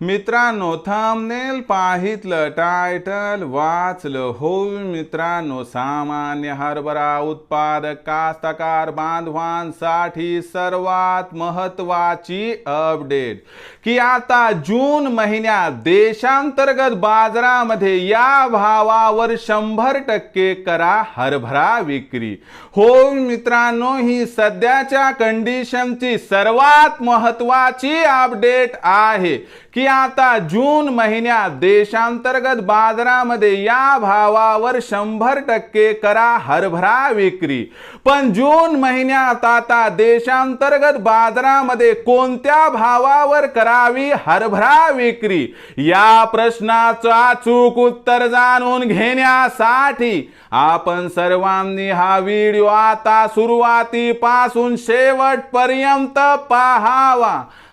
मित्रांनो thumbnail पाहितलं title वाचलं. होय मित्रांनो सामान्य हरभरा उत्पादक कास्तकार बांधवांसाठी सर्वात महत्वाची अपडेट की आता जून महिन्यात देशांतर्गत बाजारामध्ये या भावावर शंभर टक्के करा हरभरा विक्री. हो मित्रांनो ही सध्याच्या कंडिशनची सर्वात महत्वाची अपडेट आहे. की आता जून महिन्यात देशांतर्गत बाजारामध्ये या भावावर शंभर टक्के करा हरभरा विक्री. पण जून महिन्यात आता देशांतर्गत बाजारामध्ये कोणत्या भावावर करावी हरभरा विक्री? या प्रश्नाचं अचूक उत्तर जाणून घेण्यासाठी आपण सर्वांनी हा व्हिडिओ आता सुरुवातीपासून शेवटपर्यंत पाहावा.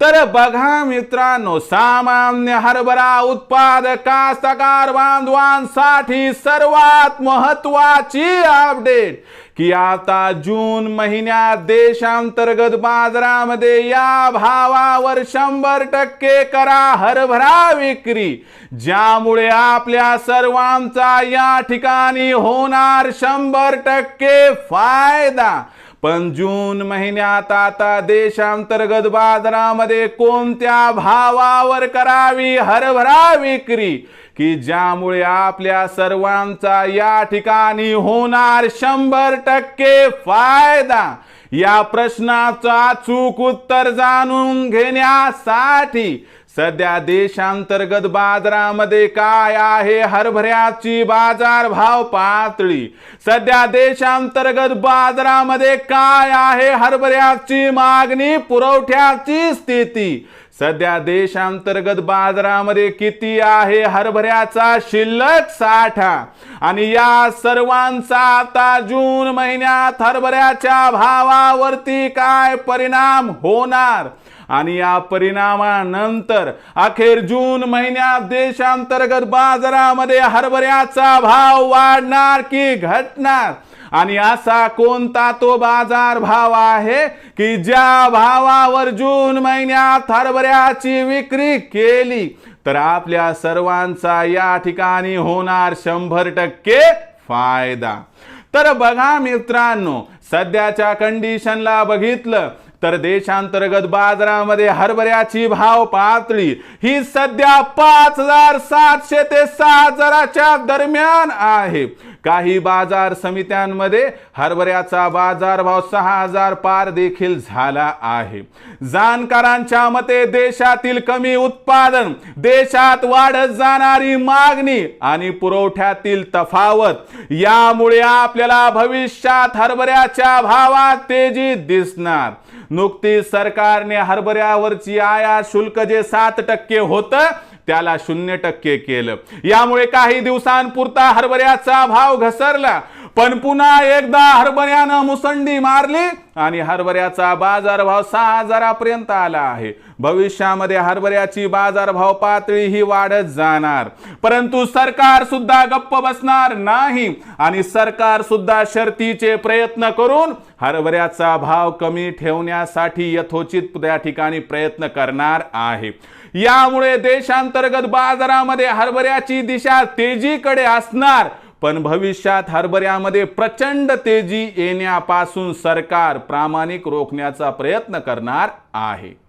तर बघा मित्रांनो सामान्य हरभरा उत्पादक कास्तकार बांधवांसाठी सर्वात महत्वाची अपडेट की आता जून महिन्यात देशांतर्गत बाजारामध्ये या भावावर शंभर टक्के करा हरभरा विक्री ज्यामुळे आपल्या सर्वांचा या ठिकाणी होणार शंभर टक्के फायदा. पण जून महिन्यात आता देशांतर्गत बाजारामध्ये कोणत्या भावावर करावी हरभरा विक्री? की ज्यामुळे आपल्या सर्वांचा या ठिकाणी होणार शंभर टक्के फायदा? या प्रश्नाचं अचूक उत्तर जाणून घेण्यासाठी सध्या देशांतर्गत बाजारामध्ये काय आहे? हरभऱ्याची बाजार भाव पातळी. सध्या देशांतर्गत बाजारामध्ये काय आहे? हरभऱ्याची मागणी पुरवठ्याची स्थिती. सध्या देशांतर्गत बाजारामध्ये किती आहे? हरभऱ्याचा शिल्लक साठा. आणि या सर्वांचा आता जून महिन्यात हरभऱ्याच्या भावावरती काय परिणाम होणार? आणि या परिणामानंतर अखेर जून महिन्यात देशांतर्गत बाजारामध्ये हरभऱ्याचा भाव वाढणार की घटणार? आणि असा कोणता तो बाजार भाव आहे की ज्या भावावर जून महिन्यात हरभऱ्याची विक्री केली? तर आपल्या सर्वांचा या ठिकाणी होणार शंभर टक्के फायदा. तर बघा मित्रांनो सध्याच्या कंडिशनला बघितलं तर देशांतर्गत बाजारामध्ये हरभऱ्याची भाव पातळी ही सध्या पाच हजार सातशे ते सहा हजाराच्या दरम्यान आहे. काही बाजार समित्यांमध्ये हरभऱ्याचा बाजार भाव सहा हजार पार देखील झाला आहे. जाणकारांच्या मते देशातील कमी उत्पादन देशात वाढत जाणारी मागणी आणि पुरवठ्यातील तफावत यामुळे आपल्याला भविष्यात हरभऱ्याच्या भावात तेजी दिसणार. नुकतीच सरकारने हरभऱ्यावरची आयात शुल्क जे सात टक्के होतं त्याला शून्य टक्के केलं. यामुळे काही दिवसांपुरता हरभऱ्याचा भाव घसरला. पण पुन्हा एकदा हरभऱ्यानं मुसंडी मारली आणि हरभऱ्याचा बाजारभाव सहा हजारापर्यंत आला आहे. भविष्यामध्ये हरभऱ्याची बाजारभाव पातळी ही वाढत जाणार. परंतु सरकार सुद्धा गप्प बसणार नाही आणि सरकार सुद्धा शर्तीचे प्रयत्न करून हरभऱ्याचा भाव कमी ठेवण्यासाठी यथोचित त्या ठिकाणी प्रयत्न करणार आहे. यामुळे देशांतर्गत बाजारामध्ये हरभऱ्याची दिशा तेजीकडे असणार. पण भविष्यात हरभऱ्यामध्ये प्रचंड तेजी येण्यापासून सरकार प्रामाणिक रोखण्याचा प्रयत्न करणार आहे.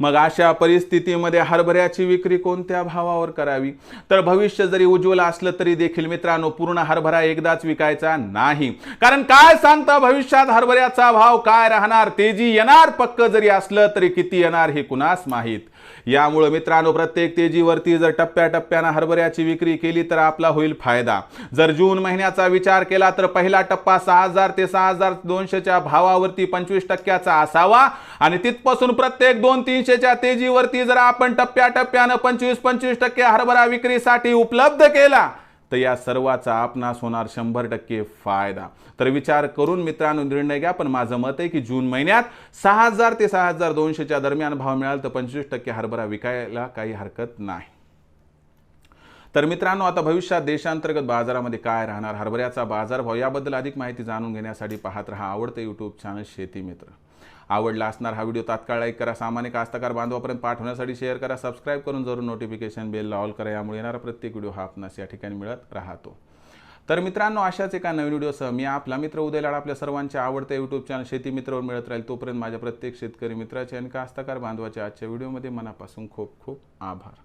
मग अशा परिस्थितीमध्ये हरभऱ्याची विक्री कोणत्या भावावर करावी? तर भविष्य जरी उज्ज्वल असलं तरी देखील मित्रांनो पूर्ण हरभरा एकदाच विकायचा नाही. कारण काय सांगता भविष्यात हरभऱ्याचा भाव काय राहणार? तेजी येणार पक्क जरी असलं तरी किती येणार हे कुणास माहीत? यामुळे मित्रांनो प्रत्येक तेजीवरती जर टप्प्याटप्प्यानं हरभऱ्याची विक्री केली तर आपला होईल फायदा. जर जून महिन्याचा विचार केला तर पहिला टप्पा सहा हजार ते सहा हजार दोनशेच्या भावावरती पंचवीस टक्क्याचा असावा. आणि तिथपासून प्रत्येक दोन तीनशेच्या तेजीवरती जर आपण टप्प्याटप्प्यानं पंचवीस पंचवीस टक्के हरभरा विक्रीसाठी उपलब्ध केला तर या सर्वाचा आपणास होणार शंभर टक्के फायदा. तर विचार करून मित्रांनो निर्णय घ्या पण माझं मत आहे की जून महिन्यात सहा हजार ते सहा हजार दोनशेच्या दरम्यान भाव मिळाल तर पंचवीस टक्के हरभरा विकायला काही हरकत नाही. तर मित्रांनो आता भविष्यात देशांतर्गत बाजारामध्ये काय राहणार हरभऱ्याचा बाजारभाव याबद्दल अधिक माहिती जाणून घेण्यासाठी पाहत राहा आवडतं यूट्यूब चॅनल शेती मित्र. आवडला असणार हा व्हिडिओ तात्काळ लाईक करा सामान्य कास्तकार बांधवापर्यंत पाठवण्यासाठी शेअर करा सबस्क्राईब करून जरूर नोटिफिकेशन बेल ऑल करा यामुळे येणारा प्रत्येक व्हिडिओ हा आपणास या ठिकाणी मिळत राहतो. तर मित्रांनो अशाच एका नवीन व्हिडिओसह मी आपला मित्र उदयलाड आपल्या सर्वांचे आवडते यूट्यूब चॅनल शेती मित्रवर मिळत राहील तोपर्यंत माझ्या प्रत्येक शेतकरी मित्राचे आणि कास्तकार बांधवाच्या आजच्या व्हिडिओमध्ये मनापासून खूप खूप आभार.